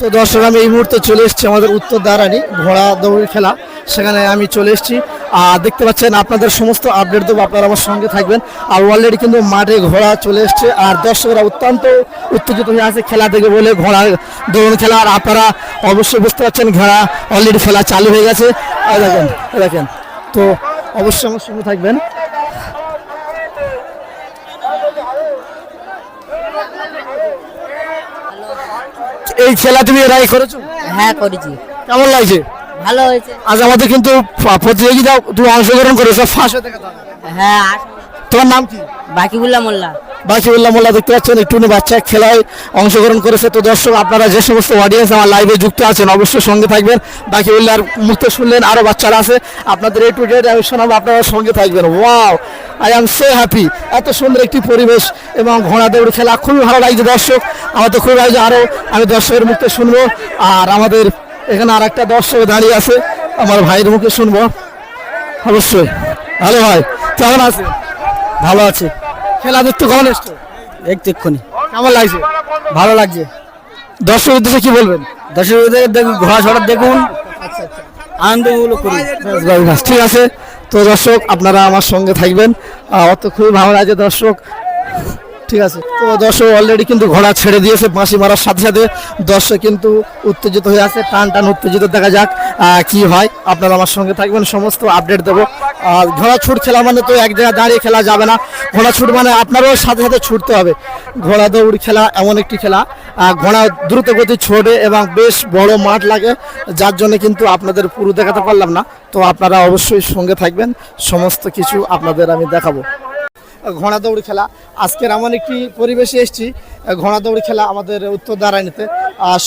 তো দর্শক, আমি এই মুহূর্তে চলে এসেছি আমাদের উত্তর দাঁড়ানি ঘোড়া দৌড়ি খেলা। সেখানে আমি চলে এসেছি। আর দেখতে পাচ্ছেন, আপনাদের সমস্ত আপডেট দেবো, আপনারা আমার সঙ্গে থাকবেন। আর অলরেডি কিন্তু মাঠে ঘোড়া চলে এসছে। আর দর্শকরা অত্যন্ত উত্তেজিত হয়ে আছে খেলা দেখে বলে ঘোড়া দৌড় খেলা। আর আপনারা অবশ্যই বুঝতে পারছেন, ঘোড়া অলরেডি খেলা চালু হয়ে গেছে। দেখেন দেখেন। তো অবশ্যই আমার সঙ্গে থাকবেন। এই খেলা তুমি এর আগে করেছ? হ্যাঁ করেছি। কেমন লাগছে? ভালো হয়েছে। আজ আমাদের কিন্তু প্রতিযোগিতা তুমি অংশগ্রহণ করেছ ফার্স্ট হতে হ্যাঁ তোমার নাম কি? বাকিবুল্লাহ মোল্লা। বাকিউল্লাহ মোল্লা দেখতে পাচ্ছেন, একটু বাচ্চা খেলায় অংশগ্রহণ করেছে। তো দর্শক, আপনারা যে সমস্ত অডিয়েন্স আমার লাইভে যুক্ত আছেন, অবশ্যই সঙ্গে থাকবেন। বাকিউল্লাহর মুখতে শুনলেন আরও বাচ্চারা আছে। আপনাদের এই টু ডেট আমি শোনাবো, আপনারা সঙ্গে থাকবেন। Wow I am so happy এত সুন্দর একটি পরিবেশ এবং ঘোড়া দৌড় খেলা খুবই ভালো লাগছে দর্শক। আমার তো খুবই লাগছে আরও আমি দর্শকের মুখতে শুনব। আর আমাদের এখানে আর একটা দর্শক দাঁড়িয়ে আছে, আমার ভাইয়ের মুখে শুনব। অবশ্যই। ভালো ভাই, কেমন আছে ভালো আছে। খেলা দেখতে কেমন এসছো? একটু এক্ষুনি। কেমন লাগছে? ভালো লাগছে? দর্শক উদ্দেশ্যে কি বলবেন? দর্শক উদ্দেশ্যে দেখুন ঘোড়া ছড়া দেখুন। আনন্দগুলো করি। ব্যাস, ব্যাস, ব্যাস, ঠিক আছে। তো দর্শক আপনারা আমার সঙ্গে থাকবেন। অত খুবই ভালো লাগছে দর্শক। ঠিক আছে। তো দর্শক অলরেডি কিন্তু ঘোড়া ছেড়ে দিয়েছে বাঁশি মারার সাথে সাথে। দর্শক কিন্তু উত্তেজিত হয়ে আছে, টান টান উত্তেজিত দেখা যাক কি হয়। আপনারা আমার সঙ্গে থাকবেন, সমস্ত আপডেট দেবো। আর ঘোড়া ছুট খেলা মানে তো এক জায়গায় দাঁড়িয়ে খেলা যাবে না। ঘোড়া ছুট মানে আপনারও সাথে সাথে ছুটতে হবে। ঘোড়া দৌড় খেলা এমন একটি খেলা। ঘোড়া দ্রুত গতি ছোটে এবং বেশ বড় মাঠ লাগে, যার জন্য কিন্তু আপনাদের পুরো দেখাতে পারলাম না। তো আপনারা অবশ্যই সঙ্গে থাকবেন, সমস্ত কিছু আপনাদের আমি দেখাবো। ঘোড়া দৌড় খেলা। আজকের এমন একটি পরিবেশে এসেছি ঘোড়া দৌড় খেলা আমাদের উত্তর দাঁড়াইনিতে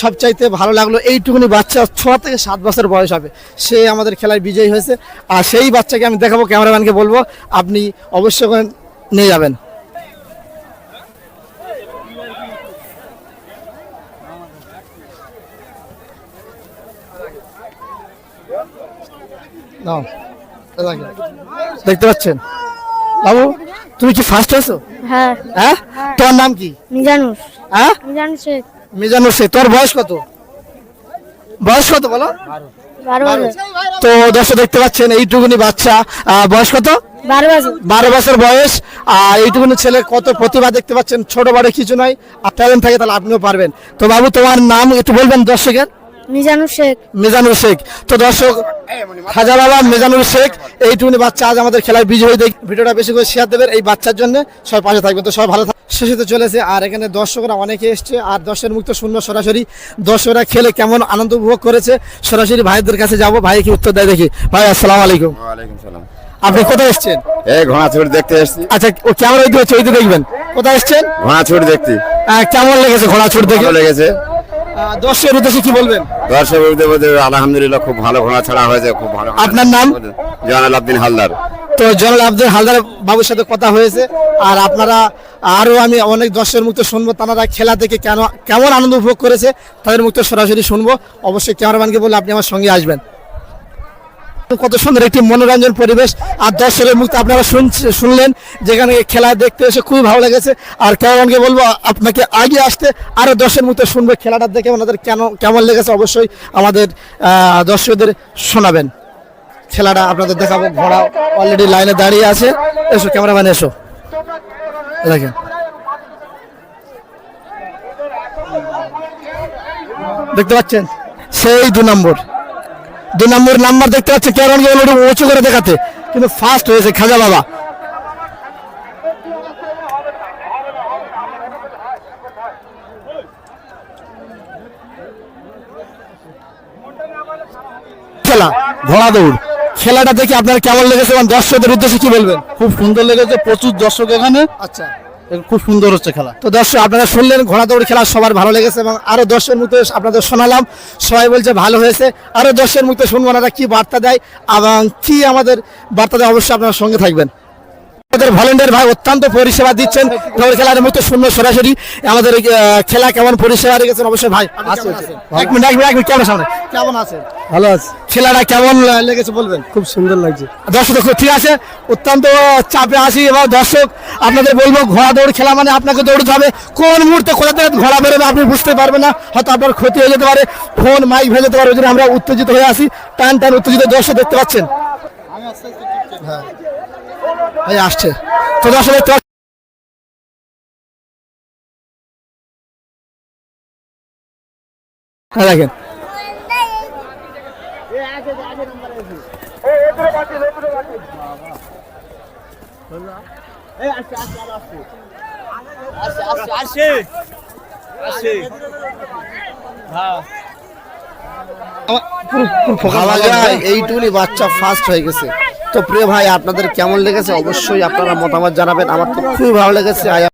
সবচাইতে ভালো লাগল, এইটুকুনি বাচ্চা ছ থেকে সাত বছর বয়স হবে। সে আমাদের খেলায় বিজয়ী হয়েছে। আর সেই বাচ্চাকে আমি দেখাবো, ক্যামেরাম্যানকে বলব, আপনি অবশ্যই নিয়ে যাবেন। দেখতে পাচ্ছেন? বাবু? তুমি কি ফার্স্ট হয়েছো হ্যাঁ। হ্যাঁ? তোমার নাম কি? মিজানুর। হ্যাঁ? মিজানুর শেখ। মিজানুর শেখ তোর বয়স কত? বয়স কত বলো? তো দর্শক দেখতে পাচ্ছেন এইটুকুনি বাচ্চা বয়স কত? বারো বছর। বয়স। আর এইটুকুনি ছেলে কত প্রতিভা দেখতে পাচ্ছেন ছোট বড় কিছু নয়। আর ট্যালেন্ট থাকে তাহলে আপনিও পারবেন। তো বাবু তোমার নাম একটু বলবেন দর্শকের? মিজানুর শেখ। মিজানুর শেখ। তো দর্শক খাজা বাবা মেজানুর শেখ। এইটুকুনি বাচ্চা আজ আমাদের খেলায় বিজয়ী দেখ ভিডিওটা বেশি করে শেয়ার দেবেন এই বাচ্চার জন্য। সবাই পাশে থাকবেন তো সবাই ভালো থাক শেষে তো চলেছে। আর এখানে দর্শকরা অনেকে এসছে। আর দর্শকের মুক্ত শুনব সরাসরি। দর্শকরা খেলে কেমন আনন্দ উপভোগ করেছে? সরাসরি ভাইদের কাছে যাব। ভাই কি উত্তর দেয় দেখি। ভাই আসসালাম আলাইকুম। ওয়ালাইকুম সালাম। আপনি কোথায় এসছেন? এই ঘোড়া ছুট দেখতে এসেছি। আচ্ছা ও ক্যামেরা ওই হচ্ছে ওই দিকে দেখবেন। কোথায় এসছেন? ঘোড়া ছুট দেখতে কেমন লেগেছে ঘোড়া ছুট দেখে লেগেছে। দর্শকের উদ্দেশ্যে কি বলবেন? দর্শক দেবদের আলহামদুলিল্লাহ খুব ভালো ঘোড়া ছাড়া হয়েছে খুব ভালো আপনার নাম? জানাল আব্দিন হালদার। তো জনাল আব্দুল হালদার বাবুর সাথে কথা হয়েছে। আর আপনারা, আরও আমি অনেক দর্শকের মুক্ত শুনব, তারা খেলা দেখে কেন কেমন আনন্দ উপভোগ করেছে, তাদের মুক্ত সরাসরি শুনব। অবশ্যই ক্যামেরাম্যানকে বলে আপনি আমার সঙ্গে আসবেন। কত সুন্দর একটি মনোরঞ্জন পরিবেশ। আর দর্শকের মুক্ত আপনারা শুনলেন, যেখানে খেলা দেখতে এসে খুবই ভালো লেগেছে। আর ক্যামেরাম্যানকে বলব, আপনাকে আগে আসতে, আরও দর্শকের মুক্ত শুনবে খেলাটা দেখে, ওনাদের কেন কেমন লেগেছে অবশ্যই আমাদের দর্শকদের শোনাবেন। খেলাটা আপনাদের দেখাবো, ঘোড়া অলরেডি লাইনে দাঁড়িয়ে আছে। এসো ক্যামেরাম্যান এসো। দেখেন। দেখতে পাচ্ছেন? সেই দু নম্বর। দু নম্বর নাম্বার দেখতে পাচ্ছেন ক্যামেরাম্যানকে অলরেডি উঁচু করে দেখাতে। কিন্তু ফার্স্ট হয়েছে, খাজা বাবা। খেলা ঘোড়া দৌড়। খেলাটা দেখে আপনার কেমন লেগেছে এবং দর্শকদের উদ্দেশ্যে কি বলবেন? খুব সুন্দর লেগেছে প্রচুর দর্শক এখানে। আচ্ছা। খুব সুন্দর হচ্ছে খেলা। তো দর্শক আপনারা শুনলেন ঘোড়া দৌড় খেলা সবার ভালো লেগেছে এবং আরও দর্শকের মুখে আপনাদের শোনালাম। সবাই বলছে ভালো হয়েছে। আরও দর্শকের মুখে শুনব ওনারা কি বার্তা দেয় এবং কি আমাদের বার্তা দেয় অবশ্যই আপনার সঙ্গে থাকবেন। আমাদের ভলেন্টিয়ার ভাই অত্যন্ত পরিষেবা দিচ্ছেন। দৌড় খেলার মতো শূন্য সরাসরি। আমাদের খেলা কেমন পরিষেবা রেখেছেন? অবশ্যই ভাই আচ্ছা, এক মিনিট এক মিনিট এক মিনিট কেমন সামনে। কেমন আছেন? ভালো আছে। খেলাটা কেমন লেগেছে বলবেন? খুব সুন্দর লাগছে। দর্শক ঠিক আছে। অত্যন্ত চাপে আসি এবং দর্শক আপনাদের বলব ঘোড়া দৌড় খেলা মানে আপনাকে দৌড়তে হবে। কোন মুহূর্তে কোথা থেকে ঘোড়া বেরোবে আপনি বুঝতে পারবেন না। হয়তো আপনার ক্ষতি হয়ে যেতে পারে। ফোন মাইক ভেঙে যেতে পারে। ওই জন্য আমরা উত্তেজিত হয়ে আসি টান টান উত্তেজিত দর্শক দেখতে পাচ্ছেন। হ্যাঁ। ভাই আসছে। তো পাচ্ছেন। হ্যাঁ দেখেন। এইটুকুনি বাচ্চা ফার্স্ট হয়ে গেছে। তো প্রিয় ভাই, আপনাদের কেমন লেগেছে? অবশ্যই আপনারা মতামত জানাবেন। আমার তো খুবই ভালো লেগেছে।